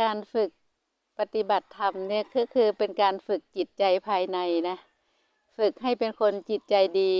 การฝึกปฏิบัติธรรมเนี่ยก็คือเป็นการฝึกจิตใจภายในนะ ฝึกให้เป็นคนจิตใจดี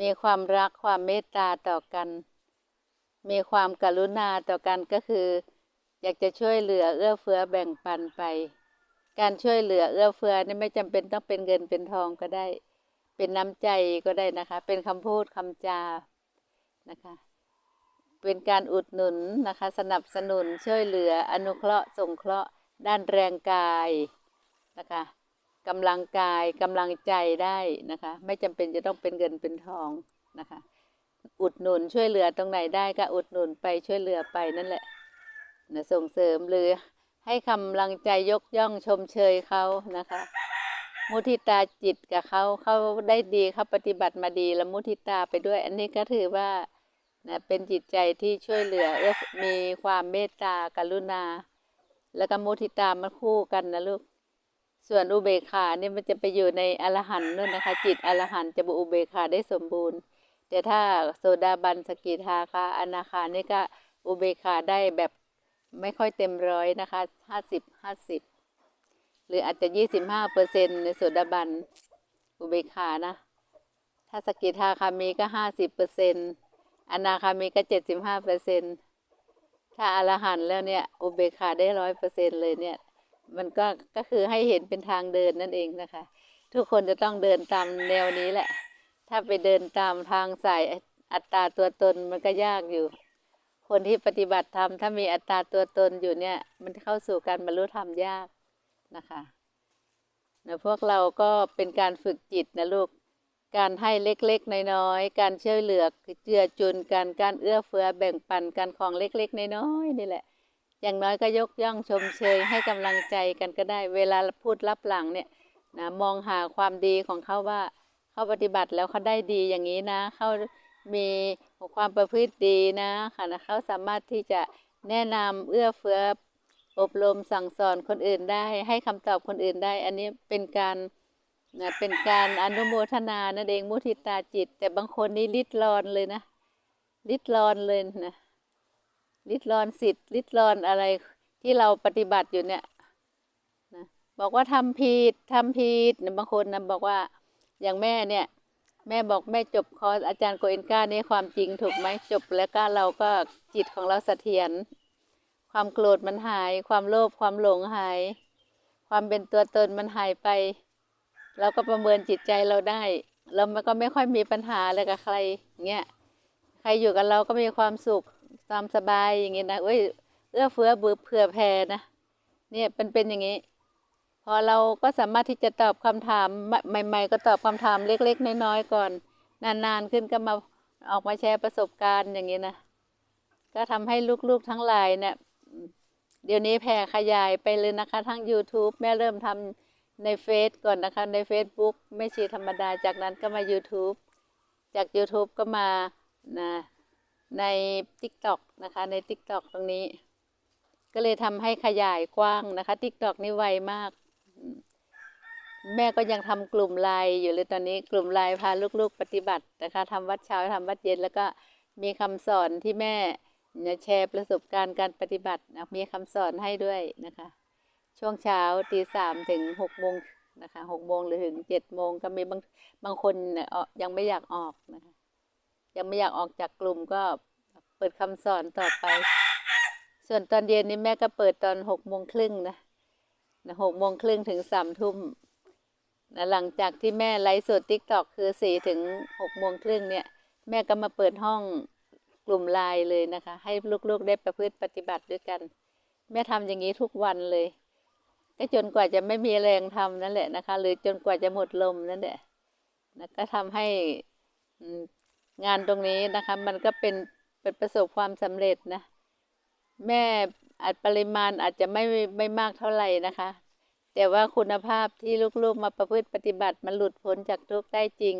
มีความรักความเมตตาต่อกัน มีความกรุณาต่อกันก็คือ อยากจะช่วยเหลือเอื้อเฟื้อแบ่งปันไป การช่วยเหลือเอื้อเฟื้อนี่ไม่จำเป็นต้องเป็นเงินเป็นทองก็ได้ เป็นน้ำใจก็ได้นะคะ เป็นคำพูดคำจานะคะ เป็นการอุดหนุนนะคะ สนับสนุนช่วยเหลืออนุเคราะห์สงเคราะห์ด้านแรงกายนะคะกำลังกายกำลังใจได้นะคะ ไม่จำเป็นจะต้องเป็นเงินเป็นทองนะคะ อุดหนุนช่วยเหลือตรงไหนได้ก็อุดหนุนไปช่วยเหลือไปนั่นแหละนะส่งเสริมหรือให้กำลังใจยกย่องชมเชยเขานะคะ มุทิตาจิตกับเขาเขาได้ดีเขาปฏิบัติมาดีแล้วมุทิตาไปด้วย อันนี้ก็ถือว่า นะเป็นจิตใจที่ช่วยเหลือมีความเมตตากรุณา แล้วก็มุทิตามันคู่กันนะลูก ส่วนอุเบกขาเนี่ยมันจะไปอยู่ในอรหันต์นู่นนะคะ จิตอรหันต์จะบุอุเบกขาได้สมบูรณ์ แต่ถ้าโซดาบันสกิทาคาอนาคานี่ก็อุเบกขาได้แบบไม่ค่อยเต็มร้อยนะคะห้าสิบห้าสิบหรืออาจจะยี่สิบห้าเปอร์เซ็นในโสดาบันอุเบกขานะ ถ้าสกิทาคามีก็ห้าสิบเปอร์เซ็นต์ อนาคามีก็เจ็ดสิบห้าเปอร์เซ็นถ้าอรหันแล้วเนี่ยอุเบกขาได้ร้อยเปอร์เซ็นเลยเนี่ย มันก็ก็คือให้เห็นเป็นทางเดินนั่นเองนะคะ ทุกคนจะต้องเดินตามแนวนี้แหละ ถ้าไปเดินตามทางสายอัตตาตัวตนมันก็ยากอยู่ คนที่ปฏิบัติธรรมถ้ามีอัตตาตัวตนอยู่เนี่ย มันเข้าสู่การบรรลุธรรมยากนะคะนะพวกเราก็เป็นการฝึกจิตนะลูก การให้เล็กๆ น้อยๆ การช่วยเหลือเจือจุนกัน การเอื้อเฟื้อแบ่งปันกันของเล็กๆ น้อยๆ นี่แหละ อย่างน้อยก็ยกย่องชมเชยให้กำลังใจกันก็ได้ เวลาพูดรับหลังเนี่ยนะมองหาความดีของเขาว่าเขาปฏิบัติแล้วเขาได้ดีอย่างนี้นะ เขามีความประพฤติดีนะค่ะนะเขาสามารถที่จะแนะนำเอื้อเฟื้ออบรมสั่งสอนคนอื่นได้ ให้คำตอบคนอื่นได้ อันนี้เป็นการ นะเป็นการอนุโมทนานั่นเองมุทิตาจิต แต่บางคนนี่ลิดรอนเลยนะลิดรอนเลยนะลิดรอนสิทธิ์ลิดรอนอะไรที่เราปฏิบัติอยู่เนี่ยนะบอกว่าทำผิดทำผิดบางคนนะบอกว่าอย่างแม่เนี่ย แม่บอกแม่จบคอร์สอาจารย์โกเอนก้านี่ความจริงถูกไหมจบแล้วก็เราก็จิตของเราเสถียรความโกรธมันหาย ความโลภความหลงหาย ความเป็นตัวตนมันหายไป เราก็ประเมินจิตใจเราได้เรามันก็ไม่ค่อยมีปัญหาอะไรกับใครเงี้ยใครอยู่กับเราก็มีความสุขตามสบายอย่างงี้นะเอ้ยเอื้อเฟื้อเบือเผื่อแผ่นะเนี่ยเป็นเป็นอย่างนี้ พอเราก็สามารถที่จะตอบคำถามใหม่ ๆ ก็ตอบคำถามเล็กๆ น้อยๆก่อน นานๆขึ้นก็มาออกมาแชร์ประสบการณ์อย่างนี้นะก็ทำให้ลูกๆทั้งหลายเนี่ยเดี๋ยวนี้แผ่ขยายไปเลยนะคะทั้ง YouTube แม่เริ่มทำ ในเฟซก่อนนะคะใน Facebook ไม่ชีธรรมดาจากนั้นก็มา YouTube จาก YouTube ก็มานะใน TikTok นะคะใน TikTok ตรงนี้ ก็เลยทำให้ขยายกว้างนะคะ TikTok นี่ไวมาก แม่ก็ยังทำกลุ่มไลน์อยู่เลยตอนนี้กลุ่มไลน์พาลูกๆ ปฏิบัตินะคะทำวัดเช้าทำวัดเย็น แล้วก็มีคำสอนที่แม่แชร์ประสบการณ์การปฏิบัตินะมีคำสอนให้ด้วยนะคะ ช่วงเช้าตีสามถึงหกโมงนะคะหกโมงหรือถึงเจ็ดโมงก็มีบางบางคนยังไม่อยากออกนะคะ ยังไม่อยากออกจากกลุ่มก็เปิดคำสอนต่อไป ส่วนตอนเย็นนี้แม่ก็เปิดตอนหกโมงครึ่งนะหกโมงครึ่งถึงสามทุ่มนะหลังจากที่แม่ไลฟ์สดทิกตอกคือสี่ถึงหกโมงครึ่งเนี่ย แม่ก็มาเปิดห้องกลุ่มไลน์เลยนะคะ ให้ลูกๆได้ประพฤติปฏิบัติด้วยกัน แม่ทำอย่างนี้ทุกวันเลย ก็จนกว่าจะไม่มีแรงทำนั่นแหละนะคะ หรือจนกว่าจะหมดลมนั่นแหละนะก็ทำให้งานตรงนี้นะคะ มันก็เป็นเป็นประสบความสำเร็จนะ แม่อาจปริมาณอาจจะไม่ไม่มากเท่าไหร่นะคะ แต่ว่าคุณภาพที่ลูกๆมาประพฤติปฏิบัติมันหลุดพ้นจากทุกข์ได้จริง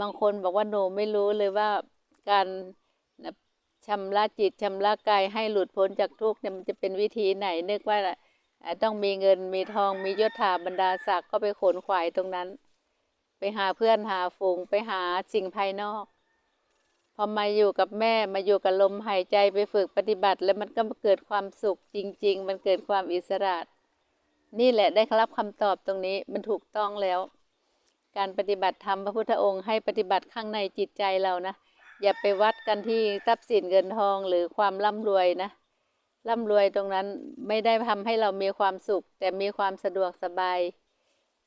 บางคนบอกว่าหนูไม่รู้เลยว่าการชำระจิตชำระกายให้หลุดพ้นจากทุกข์เนี่ยมันจะเป็นวิธีไหนนึกว่า ต้องมีเงินมีทองมียศถาบรรดาศักดิ์ก็ไปขนขวายตรงนั้น ไปหาเพื่อนหาฝูงไปหาสิ่งภายนอก พอมาอยู่กับแม่มาอยู่กับลมหายใจไปฝึกปฏิบัติ แล้วมันก็เกิดความสุขจริง ๆ มันเกิดความอิสระนี่แหละได้รับคำตอบตรงนี้มันถูกต้องแล้ว การปฏิบัติธรรมพระพุทธองค์ให้ปฏิบัติข้างในจิตใจเรานะ อย่าไปวัดกันที่ทรัพย์สินเงินทองหรือความร่ำรวยนะ ร่ำรวยตรงนั้นไม่ได้ทำให้เรามีความสุข แต่มีความสะดวกสบาย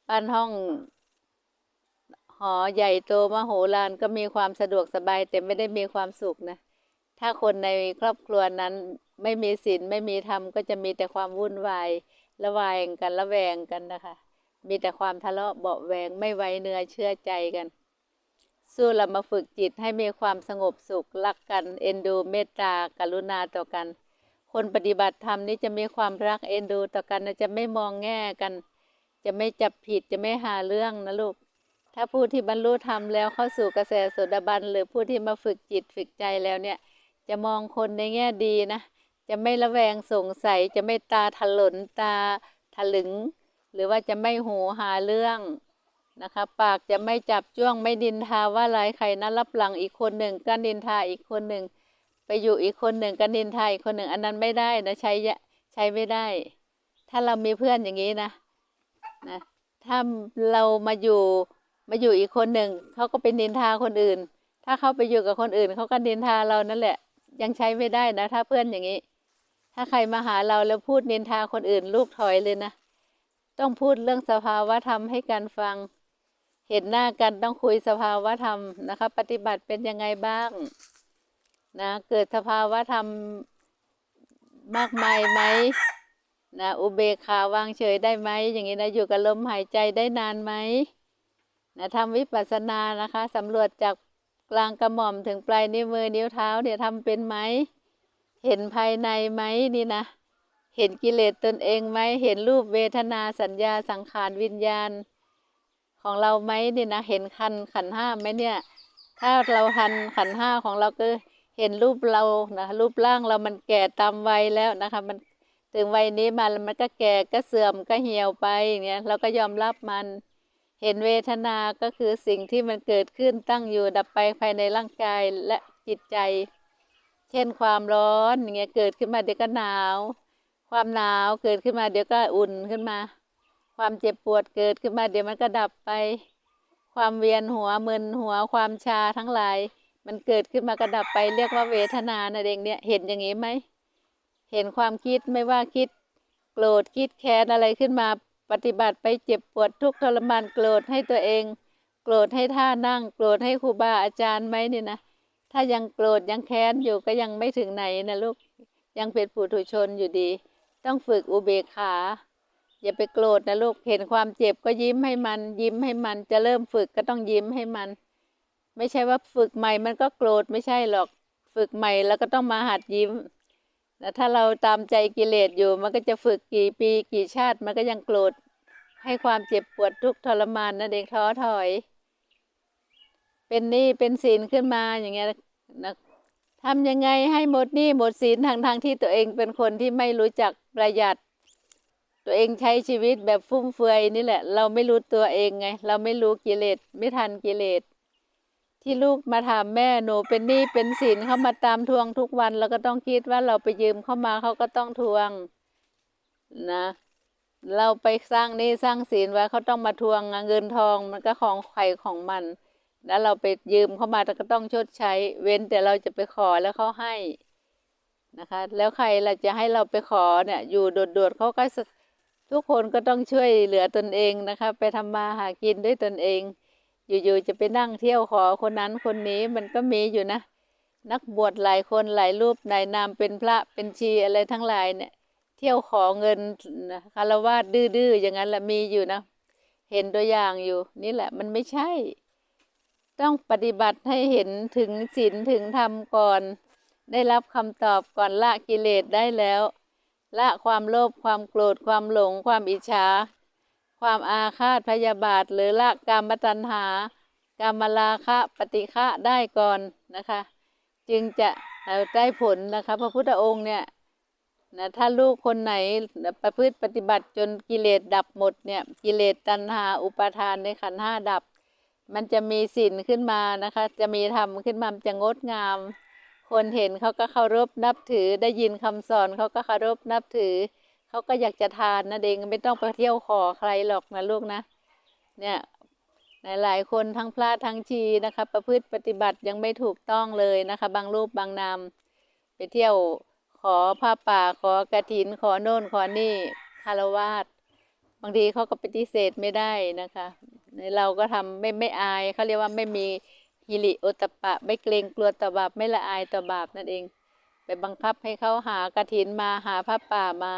บ้านห้อง หอใหญ่โตมโหฬารก็มีความสะดวกสบาย แต่ไม่ได้มีความสุขนะ ถ้าคนในครอบครัวนั้นไม่มีศีลไม่มีธรรมก็จะมีแต่ความวุ่นวายระแวงกันระแวงกันนะคะ มีแต่ความทะเลาะเบาแวงไม่ไว้เนื้อเชื่อใจกัน สู้เรามาฝึกจิตให้มีความสงบสุขรักกัน เอ็นดูเมตตากรุณาต่อกัน คนปฏิบัติธรรมนี้จะมีความรักเอ็นดูต่อกันนะจะไม่มองแง่กัน จะไม่จับผิดจะไม่หาเรื่องนะลูก ถ้าผู้ที่บรรลุธรรมแล้วเข้าสู่กระแสโสดาบัน หรือผู้ที่มาฝึกจิตฝึกใจแล้วเนี่ย จะมองคนในแง่ดีนะ จะไม่ระแวงสงสัย จะไม่ตาถลนตาถลึง หรือว่าจะไม่หูหาเรื่องนะคะปากจะไม่จับจ้วงไม่ดินทาว่าร้ายใครนะรับหลังอีกคนหนึ่งก็ดินทาอีกคนหนึ่ง ไปอยู่อีกคนหนึ่งก็ดินทาคนหนึ่งอันนั้นไม่ได้นะใช้ใช้ไม่ได้ ถ้าเรามีเพื่อนอย่างนี้นะนะถ้าเรามาอยู่มาอยู่อีกคนหนึ่งเขาก็เป็นนินทาคนอื่น ถ้าเขาไปอยู่กับคนอื่นเขาก็นินทาเรานั่นแหละ ยังใช้ไม่ได้นะ ถ้าเพื่อนอย่างนี้ ถ้าใครมาหาเราแล้วพูดนินทาคนอื่นลูกถอยเลยนะต้องพูดเรื่องสภาวะธรรมให้กันฟัง เห็นหน้ากันต้องคุยสภาวะธรรมนะคะ ปฏิบัติเป็นยังไงบ้าง นะเกิดสภาวะธรรมมากมายไหมนะอุเบกขาวางเฉยได้ไหมอย่างนี้นะอยู่กับลมหายใจได้นานไหมนะทำวิปัสสนานะคะสำรวจจากกลางกระหม่อมถึงปลายนิ้วมือนิ้วเท้าเนี่ยทำเป็นไหมเห็นภายในไหมนี่นะ เห็นกิเลสตนเองไหมเห็นรูปเวทนาสัญญาสังขารวิญญาณ ของเราไหมนี่นะเห็นคันขันห้าไหมเนี่ย ถ้าเราทันขันห้าของเราก็ เห็นรูปเรานะรูปร่างเรามันแก่ตามวัยแล้วนะคะ มันถึงวัยนี้มาแล้วมันก็แก่ก็เสื่อมก็เหี่ยวไปเนี่ยเราก็ยอมรับมัน เห็นเวทนาก็คือสิ่งที่มันเกิดขึ้นตั้งอยู่ดับไปภายในร่างกายและจิตใจ เช่นความร้อนอย่างเงี้ยเกิดขึ้นมาเดี๋ยวก็หนาว ความหนาวเกิดขึ้นมาเดี๋ยวก็อุ่นขึ้นมา ความเจ็บปวดเกิดขึ้นมาเดี๋ยวมันก็ดับไป ความเวียนหัวมึนหัวความชาทั้งหลาย มันเกิดขึ้นมากระดับไปเรียกว่าเวทนานะเองเนี่ยเห็นอย่างนี้ไหมเห็นความคิดไม่ว่าคิด โกรธคิดแค้นอะไรขึ้นมาปฏิบัติไปเจ็บปวดทุกข์ทรมานโกรธให้ตัวเอง โกรธให้ท่านั่ง โกรธให้ครูบาอาจารย์ไหมเนี่ยนะถ้ายังโกรธยังแค้นอยู่ก็ยังไม่ถึงไหนนะลูกยังเป็นผู้ถุชนอยู่ดี ต้องฝึกอุเบกขา อย่าไปโกรธนะลูกเห็นความเจ็บก็ยิ้มให้มัน ยิ้มให้มันจะเริ่มฝึกก็ต้องยิ้มให้มัน ไม่ใช่ว่าฝึกใหม่มันก็โกรธไม่ใช่หรอกฝึกใหม่แล้วก็ต้องมาหัดยิ้มแต่ถ้าเราตามใจกิเลสอยู่ มันก็จะฝึกกี่ปีกี่ชาติ มันก็ยังโกรธให้ความเจ็บปวดทุกทรมานนั่นเองท้อถอย เป็นหนี้เป็นศีลขึ้นมาอย่างเงี้ยนะทำยังไงให้หมดหนี้หมดศีลทางทางที่ตัวเองเป็นคนที่ไม่รู้จักประหยัด ตัวเองใช้ชีวิตแบบฟุ่มเฟือยนี่แหละ เราไม่รู้ตัวเองไง เราไม่รู้กิเลสไม่ทันกิเลส ที่ลูกมาถามแม่หนูเป็นหนี้เป็นสินเขามาตามทวงทุกวันเราก็ต้องคิดว่าเราไปยืมเข้ามาเขาก็ต้องทวงนะ เราไปสร้างหนี้สร้างสินไว้เขาต้องมาทวงเงินทองมันก็ของใครของมัน แล้วเราไปยืมเข้ามาเราก็ต้องชดใช้ เว้นแต่เราจะไปขอแล้วเขาให้นะคะ แล้วใครเราจะให้เราไปขอเนี่ยอยู่โดดๆเขาก็ทุกคนก็ต้องช่วยเหลือตนเองนะคะ ไปทำมาหากินด้วยตนเอง อยู่ๆจะไปนั่งเที่ยวขอคนนั้นคนนี้มันก็มีอยู่นะ นักบวชหลายคนหลายรูปนายนามเป็นพระเป็นชีอะไรทั้งหลายเนี่ย เที่ยวขอเงินคารวะดื้อๆอย่างนั้นแหละมีอยู่นะ เห็นตัวอย่างอยู่ นี่แหละมันไม่ใช่ ต้องปฏิบัติให้เห็นถึงศีลถึงธรรมก่อน ได้รับคำตอบก่อนละกิเลสได้แล้ว ละความโลภความโกรธความหลงความอิจฉา ความอาฆาตพยาบาท หรือละกามตัณหากามราคะปฏิฆะได้ก่อนนะคะ จึงจะได้ผลนะคะพระพุทธองค์เนี่ยนะถ้าลูกคนไหนประพฤติปฏิบัติจนกิเลสดับหมดเนี่ยกิเลสตัณหาอุปาทานในขันห้าดับ มันจะมีศิลขึ้นมานะคะ จะมีธรรมขึ้นมาจะงดงาม คนเห็นเขาก็เคารพนับถือได้ยินคำสอนเขาก็เคารพนับถือ เขาก็อยากจะทานนะเองไม่ต้องไปเที่ยวขอใครหรอกนะลูกนะ เนี่ยหลายๆคนทั้งพระทั้งชีนะคะ ประพฤติปฏิบัติยังไม่ถูกต้องเลยนะคะ บางรูปบางนามไปเที่ยวขอผ้าป่าขอกระถิน ขอโน่นขอนี่คารวาสบางทีเขาก็ปฏิเสธไม่ได้นะคะเราก็ทำไม่ไม่อายเขาเรียกว่าไม่มีฮิริโอตปะ ไม่เกรงกลัวต่อบาปไม่ละอายต่อบาปนั่นเอง ไปบังคับให้เขาหากระถินมาหาผ้าป่ามา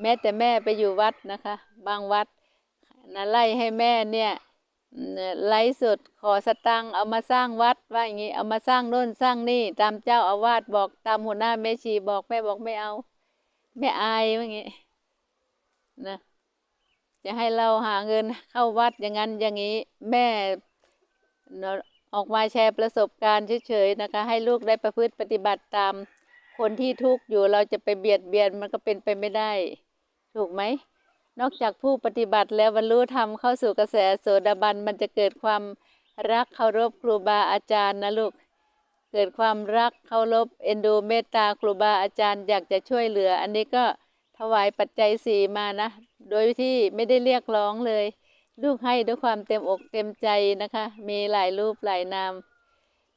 แม้แต่แม่ไปอยู่วัดนะคะ บางวัดนะไล่ให้แม่เนี่ยไล่สุดขอสตังเอามาสร้างวัดว่าอย่างนี้เอามาสร้างโน่นสร้างนี่ตามเจ้าอาวาสบอกตามหัวหน้าแม่ชีบอกแม่บอกไม่เอาแม่อายว่าอย่างนี้นะจะให้เราหาเงินเข้าวัดอย่างนั้นอย่างนี้ แม่ออกมาแชร์ประสบการณ์เฉยๆนะคะ ให้ลูกได้ประพฤติปฏิบัติตามคนที่ทุกข์อยู่เราจะไปเบียดเบียนมันก็เป็นไปไม่ได้ ถูกไหม นอกจากผู้ปฏิบัติแล้วบรรลุธรรมเข้าสู่กระแสโสดาบันมันจะเกิดความรักเคารพครูบาอาจารย์นะลูก เกิดความรักเคารพเอ็นดูเมตตาครูบาอาจารย์อยากจะช่วยเหลือ อันนี้ก็ถวายปัจจัยสี่มานะ โดยที่ไม่ได้เรียกร้องเลย ลูกให้ด้วยความเต็มอกเต็มใจนะคะ มีหลายรูปหลายนาม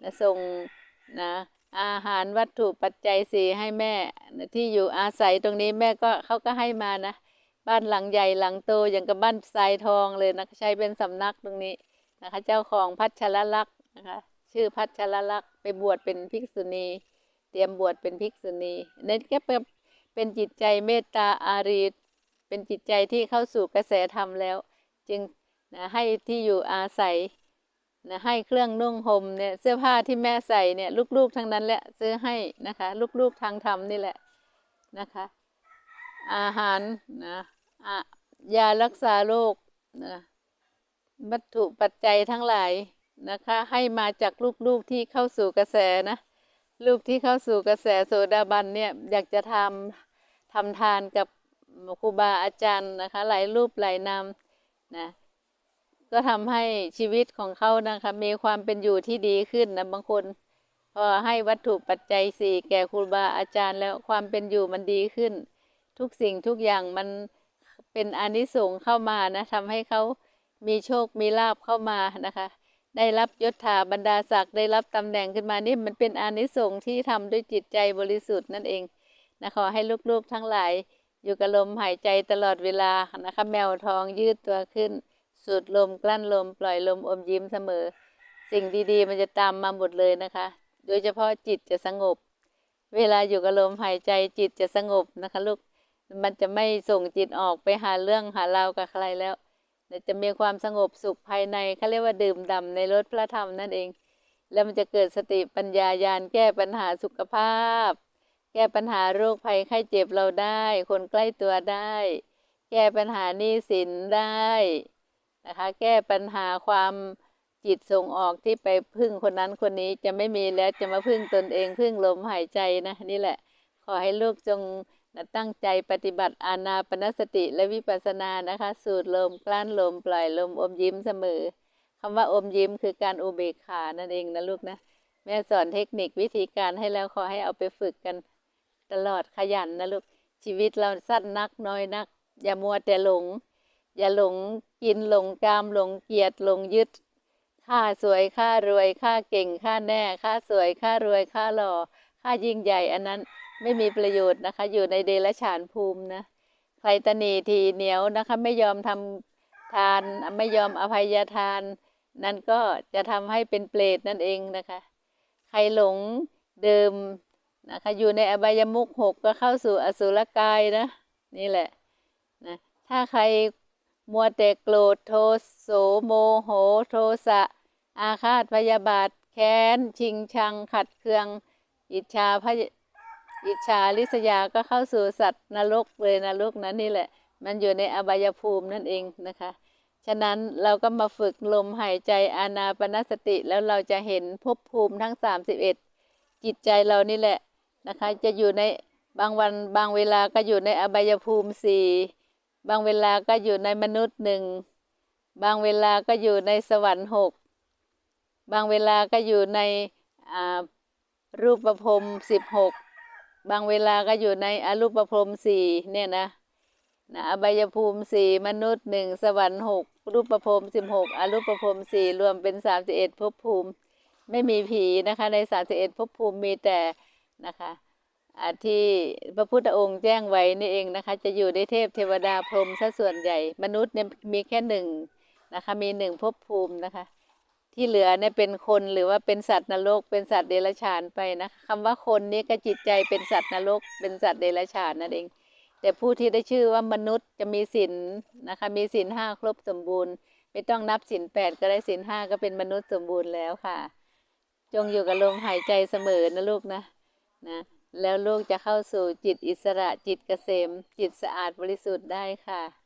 นะส่งนะ อาหารวัตถุปัจจัยสี่ให้แม่ที่อยู่อาศัยตรงนี้แม่ก็เขาก็ให้มานะ บ้านหลังใหญ่หลังโตอย่างกับบ้านทรายทองเลยนะคะใช้เป็นสำนักตรงนี้นะคะ เจ้าของพัชรลักษณ์นะคะ ชื่อพัชรลักษณ์ไปบวชเป็นภิกษุณี เตรียมบวชเป็นภิกษุณีนั่นก็เป็นเป็นจิตใจเมตตาอารีเป็นจิตใจที่เข้าสู่กระแสธรรมแล้ว จึงนะให้ที่อยู่อาศัย นะให้เครื่องนุ่งห่มเนี่ยเสื้อผ้าที่แม่ใส่เนี่ยลูกๆทั้งนั้นแหละซื้อให้นะคะลูกๆทางธรรมนี่แหละนะคะ อาหารนะยารักษาโรคนะวัตถุปัจจัยทั้งหลายนะคะ ให้มาจากลูกๆที่เข้าสู่กระแสนะลูกที่เข้าสู่กระแสโสดาบันเนี่ยอยากจะทำทำทานกับครูบาอาจารย์นะคะ หลายรูปหลายนามนะ ก็ทำให้ชีวิตของเขานะคะมีความเป็นอยู่ที่ดีขึ้นนะบางคนพอให้วัตถุปัจจัยสี่แก่ครูบาอาจารย์แล้วความเป็นอยู่มันดีขึ้น ทุกสิ่งทุกอย่างมันเป็นอนิสงส์เข้ามานะทำให้เขามีโชคมีลาบเข้ามานะคะ ได้รับยศถาบรรดาศักดิ์ได้รับตำแหน่งขึ้นมานี่มันเป็นอนิสงส์ที่ทำด้วยจิตใจบริสุทธิ์นั่นเองนะขอให้ลูกๆทั้งหลาย อยู่กับลมหายใจตลอดเวลานะคะ แมวทองยืดตัวขึ้น สูดลมกลั้นลม ปล่อยลมอมยิ้มเสมอ สิ่งดีๆ มันจะตามมาหมดเลยนะคะ โดยเฉพาะจิตจะสงบ เวลาอยู่กับลมหายใจจิตจะสงบนะคะลูกมันจะไม่ส่งจิตออกไปหาเรื่องหาราวกับใครแล้วจะมีความสงบสุขภายในเขาเรียกว่าดื่มด่าในรถพระธรรมนั่นเอง แล้วมันจะเกิดสติปัญญายาณแก้ปัญหาสุขภาพ แก้ปัญหาโรคภัยไข้เจ็บเราได้ คนใกล้ตัวได้ แก้ปัญหาหนี้สินได้ นะคะ แก้ปัญหาความจิตส่งออกที่ไปพึ่งคนนั้นคนนี้จะไม่มีแล้วจะมาพึ่งตนเองพึ่งลมหายใจนะนี่แหละ ขอให้ลูกจงตั้งใจปฏิบัติอานาปนสติและวิปัสสนานะคะ สูดลมกลั้นลมปล่อยลมอมยิ้มเสมอคำว่าอมยิ้มคือการอุเบกขานั่นเองนะลูกนะ แม่สอนเทคนิควิธีการให้แล้วขอให้เอาไปฝึกกัน ตลอดขยันนะลูกชีวิตเราสั้นนักน้อยนัก อย่ามัวแต่หลง อย่าหลงกินหลงกามหลงเกียรติหลงยึดค่าสวยค่ารวยค่าเก่งค่าแน่ค่าสวยค่ารวยค่าหล่อค่ายิ่งใหญ่อันนั้นไม่มีประโยชน์นะคะ อยู่ในเดรัจฉานภูมินะใครตนีทีเหนียวนะคะ ไม่ยอมทำทานไม่ยอมอภัยทาน นั่นก็จะทำให้เป็นเปรตนั่นเองนะคะ ใครหลงเดิมนะคะ อยู่ในอบายมุกหกก็เข้าสู่อสุรกายนะ นี่แหละนะถ้าใคร มัวแต่โกรธโทโสโมโหโทสะ อาฆาตพยาบาท แค้น ชิงชัง ขัดเคือง อิจฉาพยอิจฉาลิษยาก็เข้าสู่สัตว์นรกเลยนรกนั้นนี่แหละ มันอยู่ในอบายภูมินั่นเองนะคะ ฉะนั้นเราก็มาฝึกลมหายใจอานาปนสติแล้วเราจะเห็นภพภูมิทั้ง 31 จิตใจเรานี่แหละนะคะ จะอยู่ในบางวันบางเวลาก็อยู่ในอบายภูมิสี่ บางเวลาก็อยู่ในมนุษย์หนึ่ง บางเวลาก็อยู่ในสวรรค์หก บางเวลาก็อยู่ในรูปประพรมสิบหก บางเวลาก็อยู่ในอรูปพรมสี่เนี่ยนะนะอบายภูมิสี่มนุษย์หนึ่งสวรรค์หกรูปประพรมสิบหกอรูปพรมสี่รวมเป็นสามสิบเอ็ดภพภูมิ ไม่มีผีนะคะในสามสิบเอ็ดภพภูมิมีแต่นะคะ ที่พระพุทธองค์แจ้งไว้นี่เองนะคะ จะอยู่ในเทพเทวดาพรหมซะส่วนใหญ่ มนุษย์เนี่ยมีแค่หนึ่งนะคะ มีหนึ่งภพภูมินะคะ ที่เหลือเนี่ยเป็นคนหรือว่าเป็นสัตว์นรก เป็นสัตว์เดรัจฉานไปนะคะคำว่าคนนี้ก็จิตใจเป็นสัตว์นรก เป็นสัตว์เดรัจฉานนั่นเอง แต่ผู้ที่ได้ชื่อว่ามนุษย์จะมีศีลนะคะ มีศีลห้าครบสมบูรณ์ ไม่ต้องนับศีลแปดก็ได้ศีลห้าก็เป็นมนุษย์สมบูรณ์แล้วค่ะ จงอยู่กับลมหายใจเสมอนะลูกนะนะ แล้วลูกจะเข้าสู่จิตอิสระจิตเกษม จิตสะอาดบริสุทธิ์ได้ค่ะ